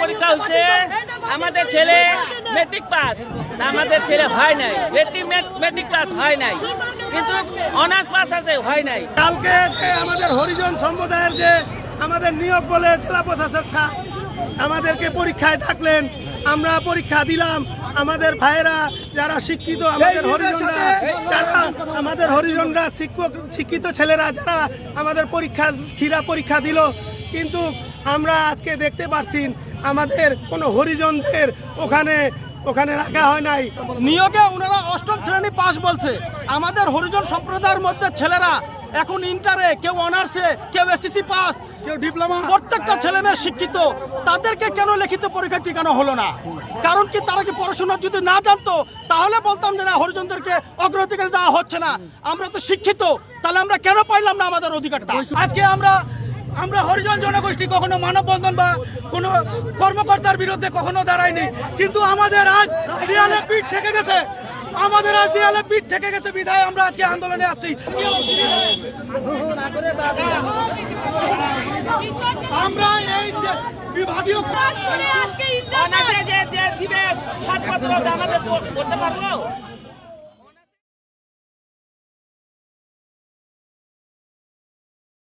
পরীক্ষা হচ্ছে আমাদের ছেলে মেট্রিক পাস আমাদের ছেলে হয় নাই। মেট্রিক মেট্রিক পাস হয় নাই। কিন্তু অনার্স পাস আছে হয় নাই। কালকে যে আমাদের হরিজন সম্প্রদায়ের যে আমাদের নিয়োগ বলে জেলা প্রশাসক আমাদেরকে পরীক্ষায় থাকলেন আমরা পরীক্ষা দিলাম। আমাদের ভাইয়েরা যারা শিক্ষিত আমাদের হরিজনরা যারা আমাদের হরিজনরা শিক্ষক শিক্ষিত ছেলেরা যারা আমাদের পরীক্ষা থিরা পরীক্ষা দিল। কিন্তু আমরা আজকে দেখতে পাচ্ছি আমাদের কোনো হরিজনদের ওখানে ওখানে রাখা হয় নাই। নিয়োগে ওনারা অষ্টম শ্রেণি পাস বলছে। আমাদের হরিজন সম্প্রদায়ের মধ্যে ছেলেরা এখন ইন্টারে কেউ অনার্সে কেউ এসএসসি পাস কেউ ডিপ্লোমা। প্রত্যেকটা ছেলে মেয়ে শিক্ষিত। তাদেরকে কেন লিখিত পরীক্ষা টিকানো হলো না? কারণ কি তারা কি পড়াশোনা যদি না জানতো তাহলে বলতাম যে না হরিজনদেরকে অগ্রাধিকার দেওয়া হচ্ছে না। আমরা তো শিক্ষিত তাহলে আমরা কেন পাইলাম না আমাদের অধিকারটা? আজকে আমরা আমরা হরিজন জনগোষ্ঠী কখনো মানববন্ধন বা কোনো কর্মকর্তার বিরুদ্ধে কখনো দাঁড়ায়নি। কিন্তু আমাদের আজ দেয়ালে পিঠ থেকে গেছে। আমাদের আজ দেয়ালে পিঠ থেকে গেছে। বিধায় আমরা আজকে আন্দোলনে আসছি আমরা এই যে বিভাগীয় দিবে আমাদের করতে পারব?